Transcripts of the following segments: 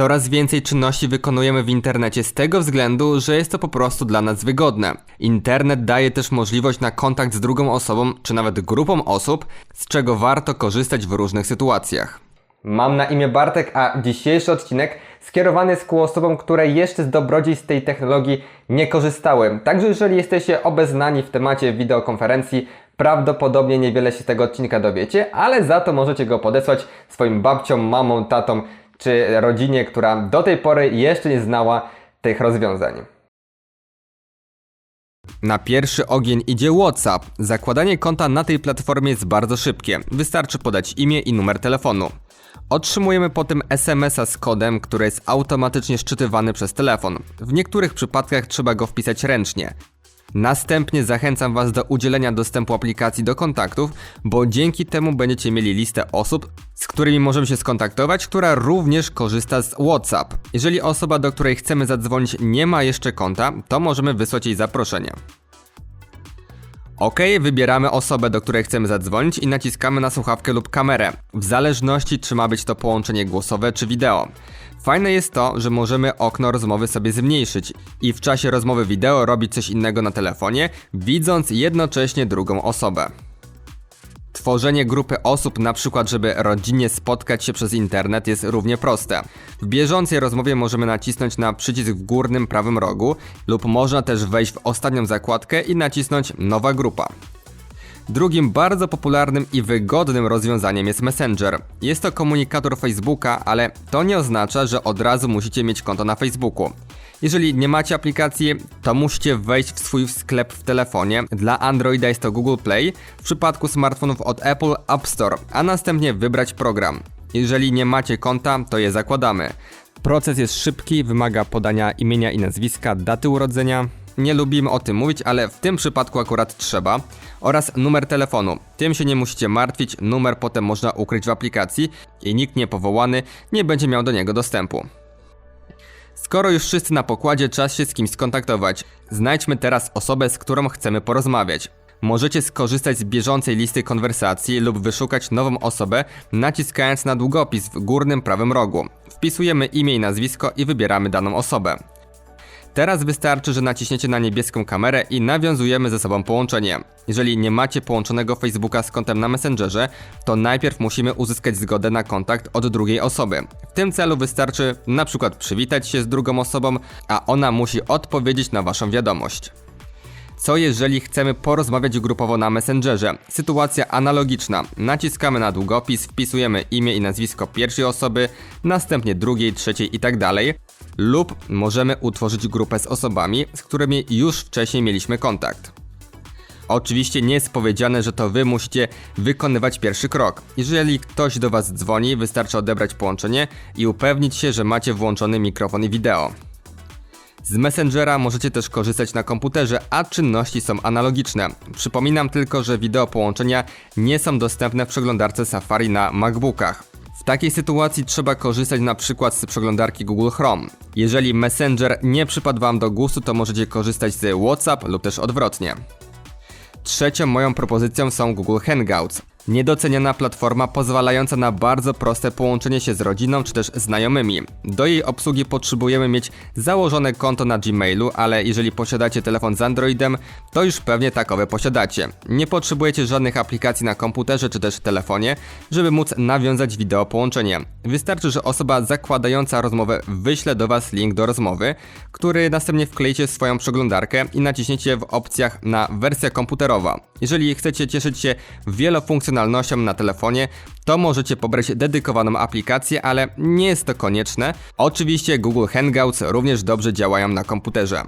Coraz więcej czynności wykonujemy w internecie z tego względu, że jest to po prostu dla nas wygodne. Internet daje też możliwość na kontakt z drugą osobą, czy nawet grupą osób, z czego warto korzystać w różnych sytuacjach. Mam na imię Bartek, a dzisiejszy odcinek skierowany jest ku osobom, które jeszcze z dobrodziejstw tej technologii nie korzystały. Także jeżeli jesteście obeznani w temacie wideokonferencji, prawdopodobnie niewiele się tego odcinka dowiecie, ale za to możecie go podesłać swoim babciom, mamom, tatom czy rodzinie, która do tej pory jeszcze nie znała tych rozwiązań. Na pierwszy ogień idzie WhatsApp. Zakładanie konta na tej platformie jest bardzo szybkie. Wystarczy podać imię i numer telefonu. Otrzymujemy potem SMS-a z kodem, który jest automatycznie szczytywany przez telefon. W niektórych przypadkach trzeba go wpisać ręcznie. Następnie zachęcam Was do udzielenia dostępu aplikacji do kontaktów, bo dzięki temu będziecie mieli listę osób, z którymi możemy się skontaktować, która również korzysta z WhatsApp. Jeżeli osoba, do której chcemy zadzwonić, nie ma jeszcze konta, to możemy wysłać jej zaproszenie. OK, wybieramy osobę, do której chcemy zadzwonić i naciskamy na słuchawkę lub kamerę, w zależności czy ma być to połączenie głosowe czy wideo. Fajne jest to, że możemy okno rozmowy sobie zmniejszyć i w czasie rozmowy wideo robić coś innego na telefonie, widząc jednocześnie drugą osobę. Tworzenie grupy osób, na przykład żeby rodzinnie spotkać się przez internet jest równie proste. W bieżącej rozmowie możemy nacisnąć na przycisk w górnym prawym rogu lub można też wejść w ostatnią zakładkę i nacisnąć nowa grupa. Drugim bardzo popularnym i wygodnym rozwiązaniem jest Messenger. Jest to komunikator Facebooka, ale to nie oznacza, że od razu musicie mieć konto na Facebooku. Jeżeli nie macie aplikacji, to musicie wejść w swój sklep w telefonie. Dla Androida jest to Google Play, w przypadku smartfonów od Apple App Store, a następnie wybrać program. Jeżeli nie macie konta, to je zakładamy. Proces jest szybki, wymaga podania imienia i nazwiska, daty urodzenia. Nie lubimy o tym mówić, ale w tym przypadku akurat trzeba. Oraz numer telefonu. Tym się nie musicie martwić, numer potem można ukryć w aplikacji i nikt niepowołany nie będzie miał do niego dostępu. Skoro już wszyscy na pokładzie, czas się z kimś skontaktować. Znajdźmy teraz osobę, z którą chcemy porozmawiać. Możecie skorzystać z bieżącej listy konwersacji lub wyszukać nową osobę, naciskając na długopis w górnym prawym rogu. Wpisujemy imię i nazwisko i wybieramy daną osobę. Teraz wystarczy, że naciśniecie na niebieską kamerę i nawiązujemy ze sobą połączenie. Jeżeli nie macie połączonego Facebooka z kontem na Messengerze, to najpierw musimy uzyskać zgodę na kontakt od drugiej osoby. W tym celu wystarczy na przykład przywitać się z drugą osobą, a ona musi odpowiedzieć na waszą wiadomość. Co jeżeli chcemy porozmawiać grupowo na Messengerze? Sytuacja analogiczna. Naciskamy na długopis, wpisujemy imię i nazwisko pierwszej osoby, następnie drugiej, trzeciej i tak. Lub możemy utworzyć grupę z osobami, z którymi już wcześniej mieliśmy kontakt. Oczywiście nie jest powiedziane, że to wy musicie wykonywać pierwszy krok. Jeżeli ktoś do was dzwoni, wystarczy odebrać połączenie i upewnić się, że macie włączony mikrofon i wideo. Z Messengera możecie też korzystać na komputerze, a czynności są analogiczne. Przypominam tylko, że wideo połączenia nie są dostępne w przeglądarce Safari na MacBookach. W takiej sytuacji trzeba korzystać na przykład z przeglądarki Google Chrome. Jeżeli Messenger nie przypadł Wam do gustu, to możecie korzystać z WhatsApp lub też odwrotnie. Trzecią moją propozycją są Google Hangouts. Niedoceniana platforma pozwalająca na bardzo proste połączenie się z rodziną czy też znajomymi. Do jej obsługi potrzebujemy mieć założone konto na Gmailu, ale jeżeli posiadacie telefon z Androidem, to już pewnie takowe posiadacie. Nie potrzebujecie żadnych aplikacji na komputerze czy też telefonie, żeby móc nawiązać wideo połączenie. Wystarczy, że osoba zakładająca rozmowę wyśle do Was link do rozmowy, który następnie wklejcie w swoją przeglądarkę i naciśniecie w opcjach na wersja komputerowa. Jeżeli chcecie cieszyć się wielofunkcjonalnością funkcjonalnością na telefonie, to możecie pobrać dedykowaną aplikację, ale nie jest to konieczne. Oczywiście Google Hangouts również dobrze działają na komputerze.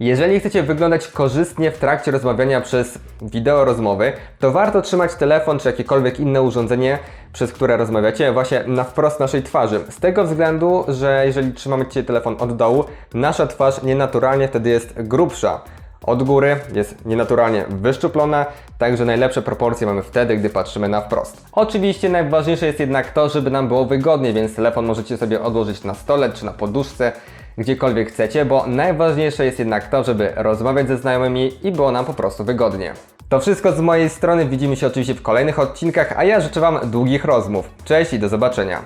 Jeżeli chcecie wyglądać korzystnie w trakcie rozmawiania przez wideo rozmowy, to warto trzymać telefon czy jakiekolwiek inne urządzenie, przez które rozmawiacie, właśnie na wprost naszej twarzy. Z tego względu, że jeżeli trzymamy telefon od dołu, nasza twarz nienaturalnie wtedy jest grubsza od góry, jest nienaturalnie wyszczuplona, także najlepsze proporcje mamy wtedy, gdy patrzymy na wprost. Oczywiście najważniejsze jest jednak to, żeby nam było wygodnie, więc telefon możecie sobie odłożyć na stole czy na poduszce, gdziekolwiek chcecie, bo najważniejsze jest jednak to, żeby rozmawiać ze znajomymi i było nam po prostu wygodnie. To wszystko z mojej strony, widzimy się oczywiście w kolejnych odcinkach, a ja życzę Wam długich rozmów. Cześć i do zobaczenia.